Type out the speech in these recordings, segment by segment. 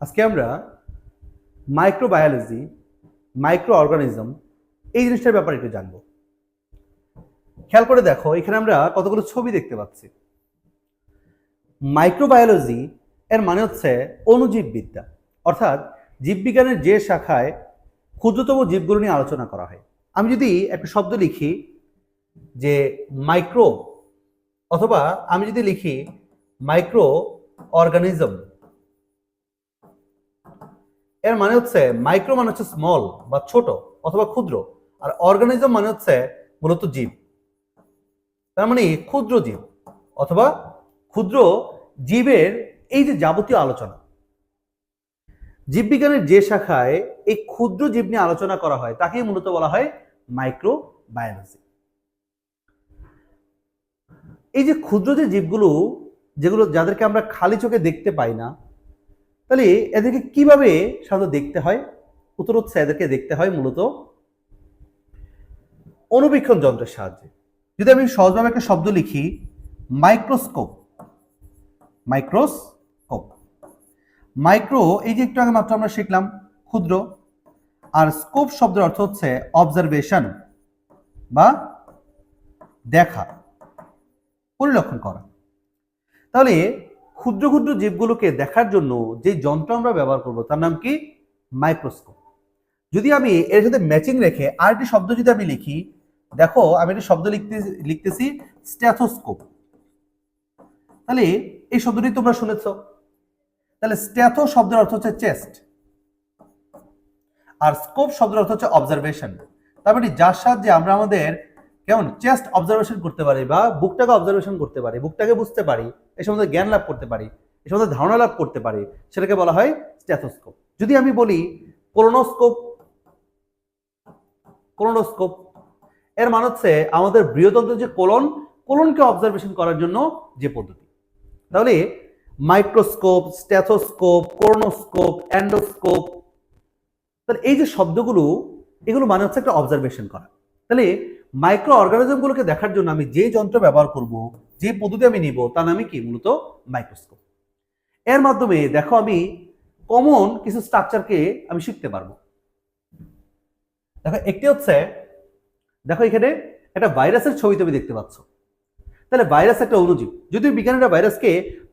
আজকে আমরা microbiology micro organism এই জিনিসটার ব্যাপারে একটু জানব। খেয়াল করে দেখো, এখানে আমরা কতগুলো ছবি দেখতে পাচ্ছি। মাইক্রোবায়োলজি এর মানে হচ্ছে অণুজীববিদ্যা। অর্থাৎ জীববিজ্ঞানের যে শাখায় ক্ষুদ্রতম জীবগুলো নিয়ে আলোচনা করা হয়। আমি যদি একটা শব্দ লিখি যে মাইক্রো অথবা আমি যদি লিখি মাইক্রো অর্গানিজম এর মানে হচ্ছে মাইক্রো মানে হচ্ছে স্মল বা ছোট অথবা ক্ষুদ্র। আর অর্গানিজম মানে হচ্ছে মূলত জীব। তার মানে ক্ষুদ্র জীব অথবা ক্ষুদ্র জীবের এই যে যাবতীয় আলোচনা। জীববিজ্ঞানের যে শাখায় এই ক্ষুদ্র জীব নিয়ে আলোচনা করা হয়, তাকেই মূলত বলা হয় মাইক্রো বায়োলজি এই যে ক্ষুদ্র যে জীবগুলো, যেগুলো যাদেরকে আমরা খালি চোখে দেখতে পাই না তাহলে এদেরকে কীভাবে সাধারণত দেখতে হয়? উত্তর হচ্ছে এদেরকে দেখতে হয় মূলত অনুবীক্ষণ যন্ত্রের সাহায্যে। যদি আমি সহজভাবে একটা শব্দ লিখি, মাইক্রোস্কোপ। মাইক্রোস্কোপ। মাইক্রো, এই যে একটু আগে মাত্র আমরা শিখলাম, ক্ষুদ্র। আর স্কোপ শব্দের অর্থ হচ্ছে অবজারভেশন বা দেখা, পরিলক্ষণ করা। তাহলে ক্ষুদ্র ক্ষুদ্র জীবগুলোকে দেখার জন্য যে যন্ত্র আমরা ব্যবহার করব, তার নাম কি? মাইক্রোস্কোপ। যদি আমি এর সাথে ম্যাচিং রেখে আরেকটি শব্দ যদি আমি লিখি, দেখো আমি একটি শব্দ লিখতে, লিখতেছি স্ট্যাথোস্কোপ তাহলে এই শব্দটি তোমরা শুনেছ। তাহলে স্ট্যাথো শব্দের অর্থ হচ্ছে চেস্ট আর স্কোপ শব্দের অর্থ হচ্ছে অবজারভেশন তার মানে যার সাহায্যে আমরা আমাদের কেমন? চেস্ট অবজারভেশন করতে পারি বা বুকটাকে অবজারভেশন করতে পারি বুকটাকে বুঝতে পারি, এ সম্বন্ধে জ্ঞান লাভ করতে পারি, এ সম্বন্ধে ধারণা লাভ করতে পারি, সেটাকে বলা হয় স্ট্যাথোস্কোপ যদি আমি বলি কোলোনোস্কোপ কোলোনোস্কোপ এর মানে হচ্ছে আমাদের বৃহতন্ত্র যে কোলন কোলনকে অবজারভেশন করার জন্য যে পদ্ধতি। তাহলে মাইক্রোস্কোপ স্ট্যাথোস্কোপ কোরনোস্কোপ অ্যান্ডোস্কোপ তাহলে এই যে শব্দগুলো, এগুলো মানে হচ্ছে একটা অবজারভেশন করা। তাহলে মাইক্রো অর্গানিজমগুলোকে দেখার জন্য আমি যে যন্ত্র ব্যবহার করব, যে পদ্ধতি আমি নিব, তার নামে কি? মূলত মাইক্রোস্কোপ এর মাধ্যমে দেখো আমি কমন কিছু স্ট্রাকচারকে আমি শিখতে পারব। দেখো, একটি হচ্ছে, দেখো এখানে একটা ভাইরাসের ছবি তুমি দেখতে পাচ্ছ। তাহলে ভাইরাস একটা অণুজীব। যদি বিজ্ঞানীরা ভাইরাসকে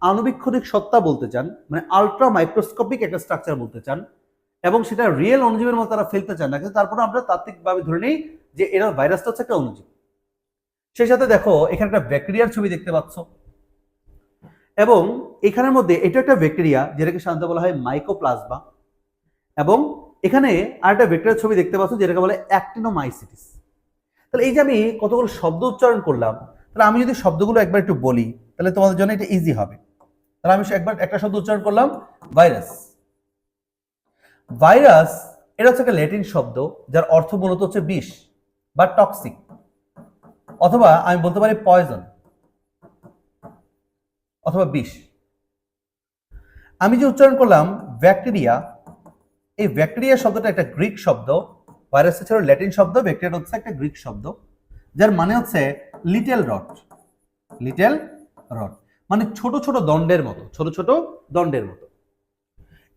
আণুবীক্ষণিক সত্তা বলতে চান মানে আলট্রা মাইক্রোস্কোপিক একটা স্ট্রাকচার বলতে চান, এবং সেটা রিয়েল অণুজীবের মতো তারা ফেলতে চান, না কিন্তু তারপরে আমরা তাত্ত্বিকভাবে ধরে নিই যে এরা ভাইরাসটা হচ্ছে একটা অণুজীব। সেই সাথে দেখো, এখানে একটা ব্যাকটেরিয়ার ছবি দেখতে পাচ্ছ। এবং এখানের মধ্যে এটা একটা ব্যাকটেরিয়া যেটাকে সাধারণত বলা হয় মাইকোপ্লাজমা এবং এখানে আরেকটা ব্যাকটেরিয়ার ছবি দেখতে পাচ্ছ যেটাকে বলে অ্যাক্টিনোমাইসিটিস তাহলে এই যে আমি কতগুলো শব্দ উচ্চারণ করলাম, তাহলে আমি যদি শব্দগুলো একবার একটু বলি, তাহলে তোমাদের জন্য এটা ইজি হবে। তাহলে আমি একবার একটা শব্দ উচ্চারণ করলাম ভাইরাস ভাইরাস এটা হচ্ছে একটা ল্যাটিন শব্দ, যার অর্থ মূলত হচ্ছে বিষ। বা টক্সিক অথবা আমি বলতে পারি পয়জন অথবা বিষ। আমি যে উচ্চারণ করলাম ব্যাকটেরিয়া এই ব্যাকটেরিয়া শব্দটা একটা গ্রিক শব্দ ভাইরাস ছিল ল্যাটিন শব্দ ব্যাকটেরিয়া হচ্ছে একটা গ্রিক শব্দ, যার মানে হচ্ছে লিটেল রড লিটেল রড মানে ছোট ছোট দণ্ডের মতো, ছোট ছোট দণ্ডের মতো।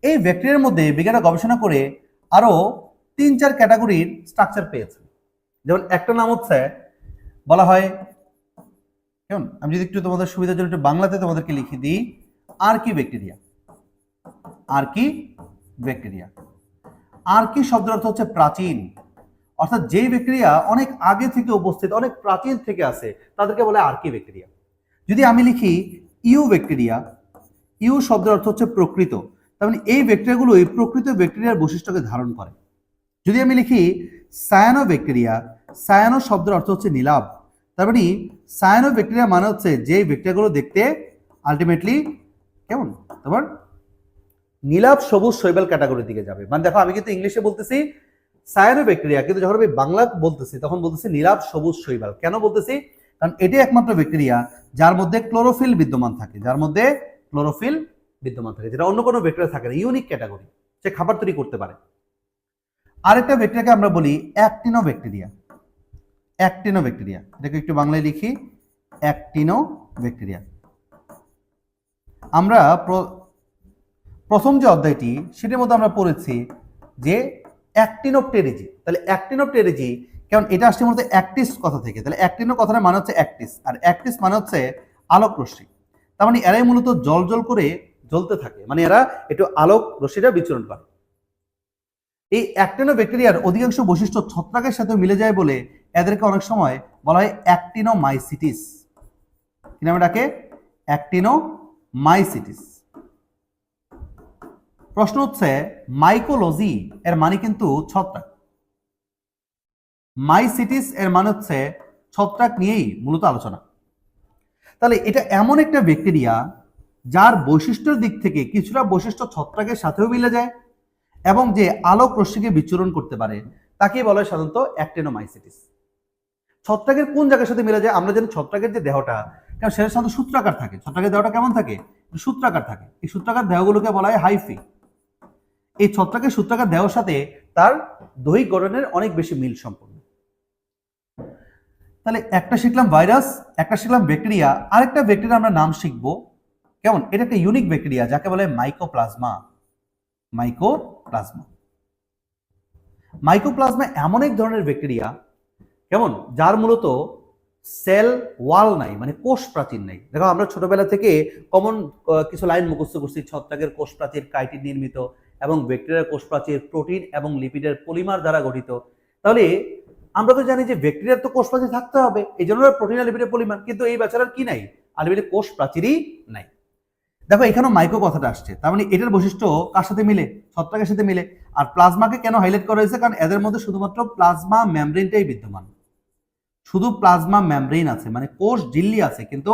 এই ব্যাকটেরিয়ার মধ্যে বিজ্ঞানীরা গবেষণা করে আরও তিন চার ক্যাটাগরির স্ট্রাকচার পেয়েছে। যেমন একটা নাম হচ্ছে, বলা হয়, কেমন? আমি যদি একটু তোমাদের সুবিধার জন্য একটু বাংলাতে তোমাদেরকে লিখে দিই আর কি ব্যাকটেরিয়া আর কি ব্যাকটেরিয়া আর কি শব্দের অর্থ হচ্ছে প্রাচীন। অর্থাৎ যেই ব্যাকটেরিয়া অনেক আগে থেকে উপস্থিত, অনেক প্রাচীন থেকে আছে, তাদেরকে বলে আর কি ব্যাকটেরিয়া যদি আমি লিখি ইউ ব্যাকটেরিয়া ইউ শব্দের অর্থ হচ্ছে প্রকৃত। তার মানে এই ব্যাকটেরিয়াগুলো এই প্রকৃত ব্যাকটেরিয়ার বৈশিষ্ট্যকে ধারণ করে। যদি আমি লিখি সায়ানো ব্যাকটেরিয়া সায়ানো শব্দের অর্থ হচ্ছে নীলাভ। তার মানে সায়ানো ব্যাকটেরিয়া মানে হচ্ছে যে ব্যাকটেরিয়াগুলো দেখতে আলটিমেটলি কেমন? তোমার নীলাভ সবুজ শৈবাল ক্যাটাগরির দিকে যাবে। মানে দেখো, আমি কিন্তু ইংলিশে বলতেছি সায়ানো ব্যাকটেরিয়া, কিন্তু যখন আমি বাংলা বলতেছি, তখন বলতেছি নীলাভ সবুজ শৈবাল। কেন বলতেছি? কারণ এটি একমাত্র ব্যাকটেরিয়া যার মধ্যে ক্লোরোফিল বিদ্যমান থাকে, যার মধ্যে ক্লোরোফিল বিদ্যমান থাকে, যেটা অন্য কোনো ব্যাকটেরিয়া থাকে না ইউনিক ক্যাটাগরি সে খাবার তৈরি করতে পারে। আরেকটা ব্যাকটেরিয়াকে আমরা বলি অ্যাক্টিনো ব্যাকটেরিয়া অ্যাক্টিনো ব্যাকটেরিয়া এটাকে একটু বাংলায় লিখি অ্যাক্টিনো ব্যাকটেরিয়া আমরা প্রথম যে অধ্যায়টি, সেটির মধ্যে আমরা পড়েছি যে অ্যাক্টিনোপটেরিজি, তাহলে অ্যাক্টিনোপটেরিজি, কারণ এটা আসছে মূলত অ্যাক্টিস কথা থেকে, তাহলে অ্যাক্টিনো কথাটা মানে হচ্ছে অ্যাক্টিস, আর অ্যাক্টিস মানে হচ্ছে আলোক রশ্মি তার মানে এরাই মূলত জল জল করে জ্বলতে থাকে মানে এরা একটু আলোক রশ্মিটা বিচরণ করে। এই অ্যাক্টিনো ব্যাকটেরিয়ার অধিকাংশ বৈশিষ্ট্য ছত্রাকের সাথে মিলে যায় বলে এদেরকে অনেক সময় বলা হয় অ্যাক্টিনোমাইসিটিস। কি নামে ডাকে অ্যাক্টিনোমাইসিটিস। প্রশ্ন হচ্ছে মাইকোলজি এর মানে কিন্তু ছত্রাক। মাইসিটিস এর মানে হচ্ছে ছত্রাক নিয়েই মূলত আলোচনা। তাহলে এটা এমন একটা ব্যাকটেরিয়া যার বৈশিষ্ট্যের দিক থেকে কিছুটা বৈশিষ্ট্য ছত্রাকের সাথেও মিলে যায় এবং যে আলোক রশ্মিকে বিচরণ করতে পারে, তাকেই বলা হয় সাধারণত অ্যাক্টেনোমাইসিটিস। ছত্রাকের কোন জায়গার সাথে মিলে যায়? আমরা জানি ছত্রাকের যে দেহটা, কারণ সেটা সাধারণত সূত্রাকার থাকে। ছত্রাকের দেহটা কেমন থাকে? সূত্রাকার থাকে। এই সূত্রাকার দেহগুলোকে বলা হয় হাইফি। এই ছত্রাকের সূত্রাকার দেহর সাথে তার দৈহিক গঠনের অনেক বেশি মিল সম্পন্ন। তাহলে একটা শিখলাম ভাইরাস, একটা শিখলাম ব্যাকটেরিয়া, আরেকটা ব্যাকটেরিয়া আমরা নাম শিখব। কেমন? এটা একটা ইউনিক ব্যাকটেরিয়া, যাকে বলে মাইকোপ্লাজমা মাইকোপ্লাজমা মাইকোপ্লাজমা এমন এক ধরনের ব্যাকটেরিয়া কেমন? যার মূলত সেল ওয়াল নাই মানে কোষ প্রাচীর নাই। দেখো, আমরা ছোটবেলা থেকে কমন কিছু লাইন মুখস্থ করছি, ছত্রাকের কোষ প্রাচীর কাইটিন নির্মিত এবং ব্যাকটেরিয়ার কোষ প্রাচীর প্রোটিন এবং লিপিডের পলিমার দ্বারা গঠিত। তাহলে আমরা তো জানি যে ব্যাকটেরিয়ার তো কোষ প্রাচীর থাকতে হবে এই জন্য প্রোটিন আর লিপিডের পলিমার কিন্তু এই বেচারার কি নাই? আলবিডের কোষ প্রাচীরই নাই। দেখো, এখানেও মাইক্রো কথাটা আসছে, তার মানে এটার বৈশিষ্ট্য কার সাথে মিলে? ছত্রাকের সাথে মিলে। আর প্লাজমাকে কেন হাইলাইট করা হয়েছে? কারণ এদের মধ্যে শুধুমাত্র প্লাজমা মেমব্রেনটাই বিদ্যমান। শুধু প্লাজমা মেমব্রেন আছে মানে কোষ ঝিল্লি আছে, কিন্তু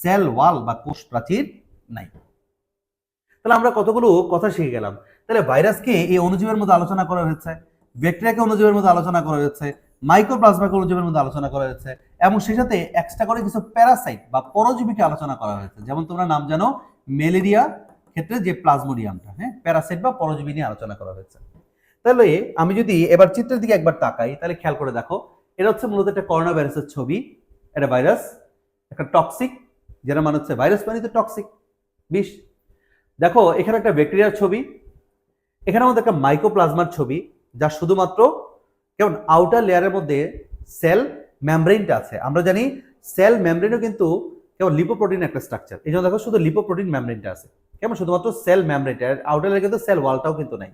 সেল, ওয়াল বা কোষ প্রাচীর নাই। তাহলে আমরা কতগুলো কথা শিখে গেলাম। তাহলে ভাইরাসকে এই অনুজীবের মধ্যে আলোচনা করা হয়েছে, ব্যাকটেরিয়াকে অনুজীবের মধ্যে আলোচনা করা হয়েছে, মাইক্রোপ্লাজমাকে অনুজীবের মধ্যে আলোচনা করা হয়েছে, এবং সেই সাথে এক্সট্রা করে কিছু প্যারাসাইট বা পরজীবীকে আলোচনা করা হয়েছে। যেমন তোমরা নাম জানো, ম্যালেরিয়া ক্ষেত্রে যে প্লাজমোডিয়ামটা হ্যাঁ? প্যারাসাইট বা পরজীবী নিয়ে আলোচনা করা হয়েছে। তাহলে আমি যদি এবার চিত্রের দিকে একবার তাকাই, তাহলে খেয়াল করে দেখো এটা হচ্ছে মূলত একটা করোনা ভাইরাসের ছবি এটা ভাইরাস একটা টক্সিক যেটা মানে হচ্ছে ভাইরাস মানে তো টক্সিক বিষ। দেখো, এখানে একটা ব্যাকটেরিয়ার ছবি, এখানে আমাদের একটা মাইক্রোপ্লাজমার ছবি, যা শুধুমাত্র কেমন আউটার লেয়ারের মধ্যে সেল মেমব্রেনটা আছে। আমরা জানি সেল মেমব্রেনও কিন্তু কেমন লিপোপ্রোটিন একটা স্ট্রাকচার এই জন্য দেখো শুধু লিপোপ্রোটিন মেমব্রেনটা আছে। কেমন? শুধুমাত্র সেল মেমব্রেনটা আউটার লেয়ার কিন্তু সেল ওয়ালটাও কিন্তু নাই।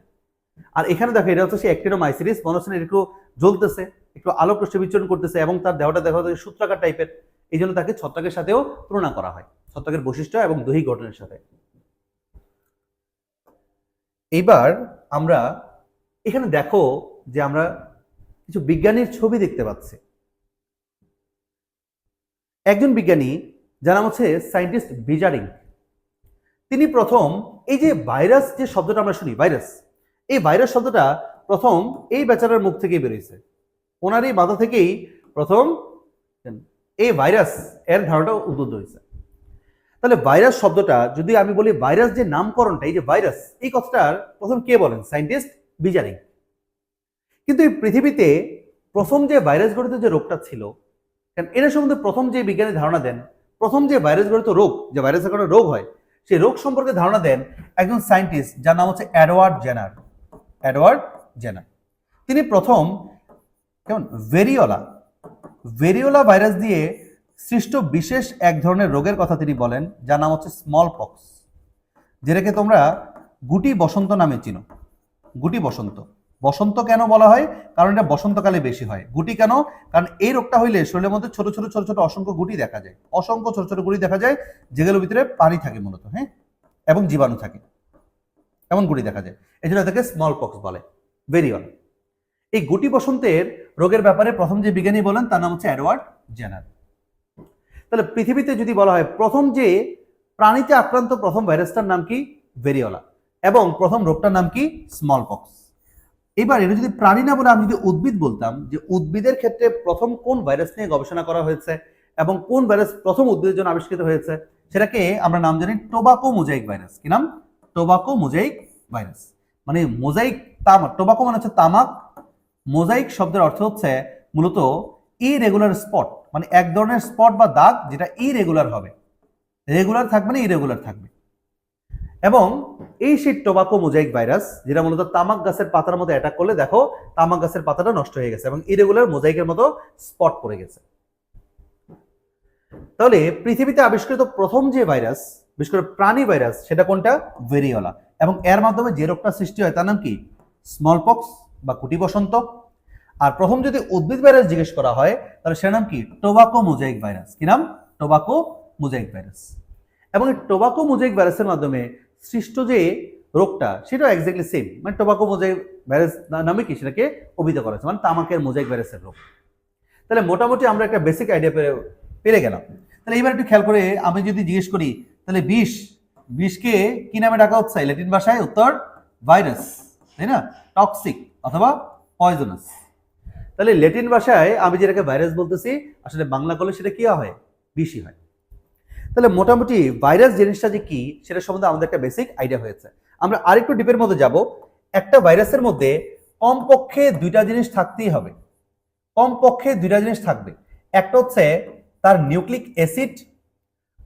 আর এখানে দেখো, এটা হচ্ছে অ্যাক্টিনোমাইসিরিস মনে হচ্ছে একটু জ্বলতেছে। একটু আলোক রশ্মি বিচরণ করতেছে এবং তার দেহটা দেখা যাচ্ছে সূত্রাকার টাইপের। এই জন্য তাকে ছত্রাকের সাথেও তুলনা করা হয়, ছত্রাকের বৈশিষ্ট্য এবং দৈহিক গঠনের সাথে। এইবার আমরা এখানে দেখো যে আমরা কিছু বিজ্ঞানীর ছবি দেখতে পাচ্ছি। একজন বিজ্ঞানী যার নাম হচ্ছে সায়েন্টিস্ট বিজারিং। তিনি প্রথম এই যে ভাইরাস যে শব্দটা আমরা শুনি, ভাইরাস, এই ভাইরাস শব্দটা প্রথম এই বেচারার মুখ থেকেই বেরিয়েছে ওনার এই মাথা থেকেই প্রথম এই ভাইরাস এর ধারণাটা উদ্বুদ্ধ হয়েছে। তাহলে ভাইরাস শব্দটা যদি আমি বলি ভাইরাস যে নামকরণটা, এই যে ভাইরাস, এই কথাটার প্রথম কে বলেন? Scientist Beijerinck. কিন্তু এই পৃথিবীতে প্রথম যে ভাইরাস গঠিত যে রোগটা ছিল, কারণ এটা সম্বন্ধে প্রথম যে বিজ্ঞানী ধারণা দেন, প্রথম যে ভাইরাস গঠিত রোগ, যে ভাইরাসের কারণে রোগ হয়, সেই রোগ সম্পর্কে ধারণা দেন একজন সায়েন্টিস্ট যার নাম হচ্ছে অ্যাডওয়ার্ড জেনার। অ্যাডওয়ার্ড জেনার। তিনি প্রথম কেমন? ভেরিওলা। ভেরিওলা ভাইরাস দিয়ে সৃষ্ট বিশেষ এক ধরনের রোগের কথা তিনি বলেন, যার নাম হচ্ছে স্মল পক্স যেটাকে তোমরা গুটি বসন্ত নামে চিনো। গুটি বসন্ত। বসন্ত কেন বলা হয়? কারণ এটা বসন্তকালে বেশি হয়। গুটি কেন? কারণ এই রোগটা হইলে শরীরের মধ্যে ছোট ছোট ছোট ছোট অসংখ্য গুটি দেখা যায়। অসংখ্য ছোট ছোট গুটি দেখা যায়, যেগুলোর ভিতরে পানি থাকে মূলত হ্যাঁ? এবং জীবাণু থাকে। এমন গুটি দেখা যায়। এই জন্য এটাকে স্মল পক্স বলে ভেরিওয়াল এই গুটি বসন্তের রোগের ব্যাপারে প্রথম যে বিজ্ঞানী বলেন, তার নাম হচ্ছে অ্যাডওয়ার্ড জেনার। তাহলে পৃথিবীতে যদি বলা হয়, প্রথম যে প্রাণীতে আক্রান্ত প্রথম ভাইরাসটার নাম কি? ভেরিওলা। এবং প্রথম রোগটার নাম কি? স্মল পক্স এবার এটা যদি প্রাণী না বলে আমি যদি উদ্ভিদ বলতাম, যে উদ্ভিদের ক্ষেত্রে প্রথম কোন ভাইরাস নিয়ে গবেষণা করা হয়েছে এবং কোন ভাইরাস প্রথম উদ্ভিদের জন্য আবিষ্কৃত হয়েছে, সেটাকে আমরা নাম জানি টোবাকো মোজাইক ভাইরাস। কি নাম? Tobacco mosaic virus. মানে মোজাইক তামাক টোবাকো মানে হচ্ছে তামাক মোজাইক শব্দের অর্থ হচ্ছে মূলত ইরেগুলার স্পট মানে এক ধরনের স্পট বা দাগ যেটা ইরেগুলার হবে। রেগুলার থাকবে না ইরেগুলার থাকবে। এবং এই সেই টোবাকো মোজাইক ভাইরাস যেটা মূলত তামাক গাছের পাতার মধ্যে অ্যাটাক করলে, দেখো তামাক গাছের পাতাটা নষ্ট হয়ে গেছে এবং ইরেগুলার মোজাইকের মতো স্পট পড়ে গেছে। তাহলে পৃথিবীতে আবিষ্কৃত প্রথম যে ভাইরাস বিশেষ করে প্রাণী ভাইরাস সেটা কোনটা? ভেরিওলা এবং এর মাধ্যমে যে রোগটা সৃষ্টি হয়, তার নাম কি? স্মলপক্স বা কুটি বসন্ত। আর প্রথম যদি উদ্ভিদ ভাইরাস জিজ্ঞেস করা হয়, তাহলে সেটার নাম কি? Tobacco mosaic virus. কি নাম? Tobacco mosaic virus. এবং এই টোবাকো মোজাইক ভাইরাসের মাধ্যমে সৃষ্ট যে রোগটা, সেটাও এক্স্যাক্টলি সেম মানে টোবাকো মোজাইক ভাইরাস নামে কি? সেটাকে অভিহিত করা হয়েছে। মানে তামাকের মোজাইক ভাইরাসের রোগ। তাহলে মোটামুটি আমরা একটা বেসিক আইডিয়া পেরে পেরে গেলাম। তাহলে এবার একটু খেয়াল করে আমি যদি জিজ্ঞেস করি, তাহলে বিষ, বিষকে কি নামে ডাকা হচ্ছে? ল্যাটিন ভাষায় উত্তর, ভাইরাস। তাই না? টক্সিক অথবা পয়জনাস তাহলে ল্যাটিন ভাষায় আমি যেটাকে ভাইরাস বলতেছি, আসলে বাংলা করলে সেটা কি হয়? বিষই হয়। তাহলে মোটামুটি ভাইরাস জিনিসটা যে কি, সেটা সম্বন্ধে আমাদের একটা বেসিক আইডিয়া হয়েছে। আমরা আরেকটু ডিপের মধ্যে যাব। একটা ভাইরাসের মধ্যে কমপক্ষে দুইটা জিনিস থাকতেই হবে। কমপক্ষে দুইটা জিনিস থাকবে। একটা হচ্ছে তার নিউক্লিক অ্যাসিড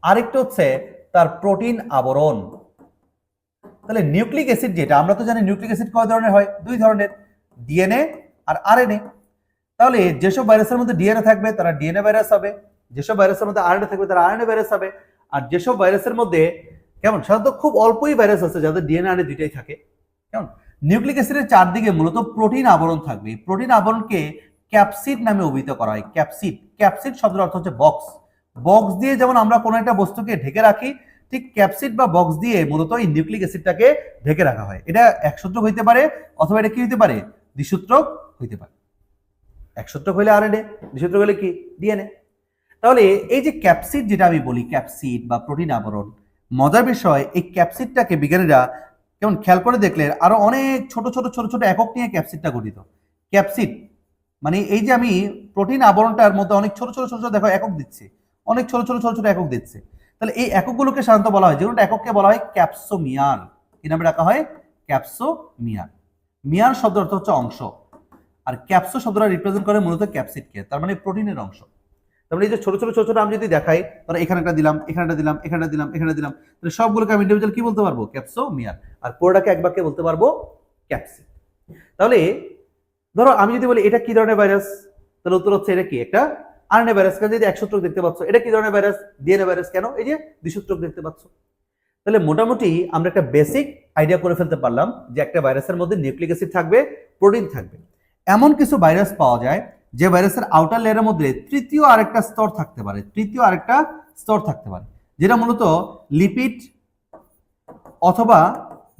আরেকটা হচ্ছে তার প্রোটিন আবরণ। তাহলে নিউক্লিক অ্যাসিড যেটা, আমরা তো জানি নিউক্লিক অ্যাসিড কয় ধরনের হয়? দুই ধরনের। ডিএনএ আর আরএনএ তাহলে যেসব ভাইরাসের মধ্যে ডিএনএ থাকবে, তারা ডিএনএ ভাইরাস হবে। যেসব ভাইরাসের মধ্যে আরএনএ থাকবে, তারা আরএনএ ভাইরাস হবে। আর যেসব ভাইরাসের মধ্যে, কেমন, সাধারণত খুব অল্পই ভাইরাস আছে যাদের ডিএনএ আরএনএ দুইটাই থাকে। কেমন, নিউক্লিক অ্যাসিডের চারদিকে মূলত প্রোটিন আবরণ থাকবে। প্রোটিন আবরণকে ক্যাপসিড নামে অভিহিত করা হয়। ক্যাপসিড ক্যাপসিড শব্দের অর্থ হচ্ছে বক্স। বক্স দিয়ে যেমন আমরা কোনো একটা বস্তুকে ঢেকে রাখি, ঠিক ক্যাপসিড বা বক্স দিয়ে মূলত এই নিউক্লিক অ্যাসিডটাকে ঢেকে রাখা হয়। এটা একসূত্রক হইতে পারে, অথবা এটা কি হইতে পারে? দ্বিসূত্রক হইতে পারে। একসূত্রক হইলে আরএনএ দ্বিসূত্রক হলে কি? ডিএনএ। তাহলে এই যে ক্যাপসিড যেটা আমি বলি, ক্যাপসিড বা প্রোটিন আবরণ, মজার বিষয়, এই ক্যাপসিডটাকে বিজ্ঞানীরা কেমন খেয়াল করে দেখলেন, আরও অনেক ছোট ছোট ছোট ছোট একক নিয়ে ক্যাপসিডটা গঠিত। ক্যাপসিড মানে এই যে আমি প্রোটিন আবরণটার মধ্যে অনেক ছোট ছোট ছোট ছোট, দেখো, একক দিচ্ছে। অনেক ছোট ছোট ছোট ছোট একক দিচ্ছে। তাহলে এই এককগুলোকে সাধারণত বলা হয় যেগুলো একককে বলা হয় ক্যাপসোমিয়ান কি নামে ডাকা হয় ক্যাপসোমিয়ার মিয়ার শব্দ অর্থ হচ্ছে অংশ। আর ক্যাপসো শব্দটা রিপ্রেজেন্ট করে মূলত ক্যাপসিডকে তার মানে প্রোটিনের অংশ। তার মানে এই যে ছোট ছোট ছোট ছোট আমি যদি দেখাই, তাহলে এখানে একটা দিলাম, এখানে একটা দিলাম, এখানে একটা দিলাম, এখানে দিলাম। তাহলে সবগুলোকে আমি ইন্ডিভিজুয়াল কি বলতে পারব? ক্যাপসোমিয়ার আর পুরোটাকে এক বাক্যে বলতে পারব ক্যাপসিড তাহলে ধরো আমি যদি বলি, এটা কি ধরনের ভাইরাস তাহলে উত্তর হচ্ছে এটা কি? একটা আরএনএ ভাইরাস কারণ যদি একসূত্রক দেখতে পাচ্ছ, এটা কি ধরনের ভাইরাস ডিএনএ ভাইরাস কেন? এই যে দ্বিসূত্রক দেখতে পাচ্ছ। তাহলে মোটামুটি আমরা একটা বেসিক আইডিয়া করে ফেলতে পারলাম যে একটা ভাইরাসের মধ্যে নিউক্লিক অ্যাসিড থাকবে প্রোটিন থাকবে। এমন কিছু ভাইরাস পাওয়া যায় যে ভাইরাসের আউটার লেয়ারের মধ্যে তৃতীয় আরেকটা স্তর থাকতে পারে, তৃতীয় আরেকটা স্তর থাকতে পারে, যেটা মূলত লিপিড অথবা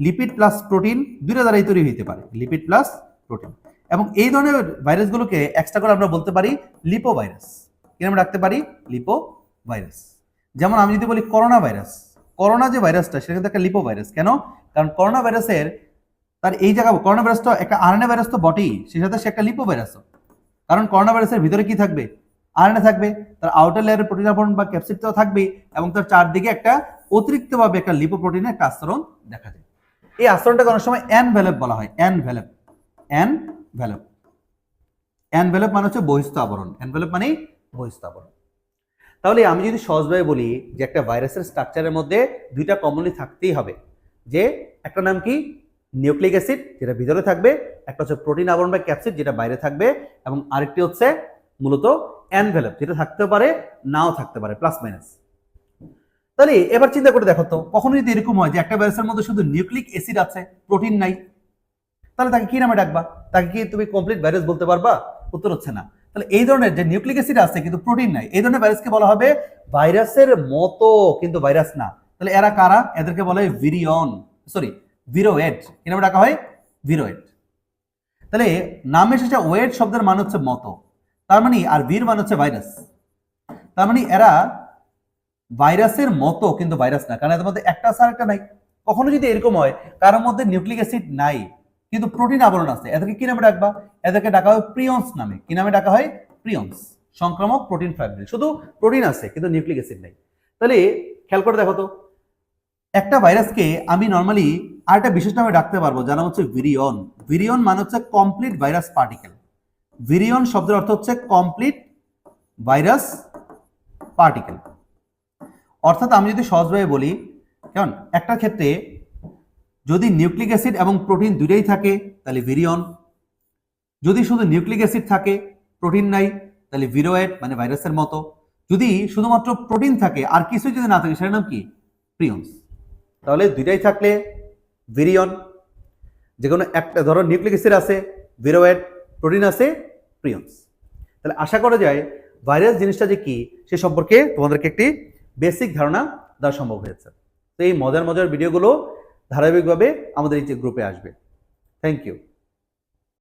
লিপিড প্লাস প্রোটিন দুইটা দ্বারাই তৈরি হইতে পারে লিপিড প্লাস প্রোটিন এবং এই ধরনের ভাইরাসগুলোকে এক্সট্রা করে আমরা বলতে পারি লিপো ভাইরাস কি নামে রাখতে পারি? লিপো ভাইরাস যেমন আমি যদি বলি করোনা ভাইরাস করোনা যে ভাইরাসটা, সেটা কিন্তু একটা লিপো ভাইরাস কেন? কারণ করোনা ভাইরাসের, তার এই জায়গা, করোনা ভাইরাস তো একটা আরএনএ ভাইরাস তো বটেই, সেই সাথে সে একটা লিপো ভাইরাসও কারণ করোনা ভাইরাসের ভিতরে কি থাকবে? আরএনএ থাকবে, তার আউটার লেয়ারের প্রোটিন আবরণ বা ক্যাপসিড তো থাকবে, এবং তার চারদিকে একটা অতিরিক্তভাবে একটা লিপোপ্রোটিনের একটা আস্তরণ দেখা যায়। এই আস্তরণটাকে অনেক সময় অ্যান ভ্যালেপ বলা হয় envelope envelope envelope মানে হচ্ছে বহিস্থ আবরণ। অ্যানভেলপ মানে বহিস্থ আবরণ। তাহলে আমি যদি সহজভাবে বলি যে একটা ভাইরাসের স্ট্রাকচারের মধ্যে দুইটা কমনলি থাকতেই হবে। যে একটা নাম কি? নিউক্লিক অ্যাসিড, যেটা ভিতরে থাকবে। একটা হচ্ছে প্রোটিন আবরণ বা ক্যাপসিড, যেটা বাইরে থাকবে। এবং আরেকটি হচ্ছে মূলত অ্যানভেলপ যেটা থাকতে পারে, নাও থাকতে পারে প্লাস মাইনাস তাহলে এবার চিন্তা করে দেখো তো, কখনো যদি এরকম হয় যে একটা ভাইরাসের মধ্যে শুধু নিউক্লিক অ্যাসিড আছে, প্রোটিন নাই, তাহলে তাকে কি নামে ডাকবা? তাকে কি তুমি কমপ্লিট ভাইরাস বলতে পারবা? উত্তর হচ্ছে না। তাহলে এই ধরনের যে নিউক্লিক অ্যাসিড আছে কিন্তু প্রোটিন নাই, এই ধরনের ভাইরাসকে বলা হবে ভাইরাসের মতো, কিন্তু ভাইরাস না। তাহলে এরা কারা? এদেরকে বলা হয় ভিরিয়ন সরি ভিরোয়েট কি নামে ডাকা হয়? ভিরোয়েট তাহলে নাম এসেছে ওয়েট শব্দের মানে হচ্ছে মতো, তার মানে আর বীর মানে হচ্ছে ভাইরাস তার মানে এরা ভাইরাসের মতো, কিন্তু ভাইরাস না। কারণ এদের মধ্যে একটা আছে আর একটা নাই। কখনো যদি এরকম হয়, কারোর মধ্যে নিউক্লিক অ্যাসিড নাই। কিন্তু প্রোটিন আবরণ আছে। এদেরকে কি নামে ডাকবা? এদেরকে ডাকা হয় প্রিয়ন্স নামে। কি নামে ডাকা হয়? প্রিয়ন্স সংক্রামক প্রোটিন ফাইব্রিল শুধু প্রোটিন আছে, কিন্তু নিউক্লিক অ্যাসিড নাই। তাহলে খেয়াল করে দেখো তো। একটা ভাইরাসকে আমি নর্মালি আরেকটা বিশেষ নামে ডাকতে পারব, যার নাম হচ্ছে ভিরিয়ন ভিরিয়ন মানে হচ্ছে কমপ্লিট ভাইরাস পার্টিকেল ভিরিয়ন শব্দের অর্থ হচ্ছে কমপ্লিট ভাইরাস পার্টিকেল অর্থাৎ আমি যদি সহজভাবে বলি, কেমন? একটা ক্ষেত্রে যদি নিউক্লিক অ্যাসিড এবং প্রোটিন দুইটাই থাকে, তাহলে ভিরিয়ন যদি শুধু নিউক্লিক অ্যাসিড থাকে, প্রোটিন নাই, তাহলে ভিরোয়েড মানে ভাইরাসের মতো। যদি শুধুমাত্র প্রোটিন থাকে, আর কিছু যদি না থাকে, সেটার নাম কি? প্রিয়ন্স তাহলে দুইটাই থাকলে ভিরিয়ন যে কোনো একটা, ধরো নিউক্লিক অ্যাসিড আছে ভিরোয়েড প্রোটিন আছে প্রিয়ন্স তাহলে আশা করা যায়, ভাইরাস জিনিসটা যে কি, সে সম্পর্কে তোমাদেরকে একটি বেসিক ধারণা দেওয়া সম্ভব হয়েছে। তো এই মজার মজার ভিডিওগুলো ধারাবাহিকভাবে আমাদের এই গ্রুপে আসবে। Thank you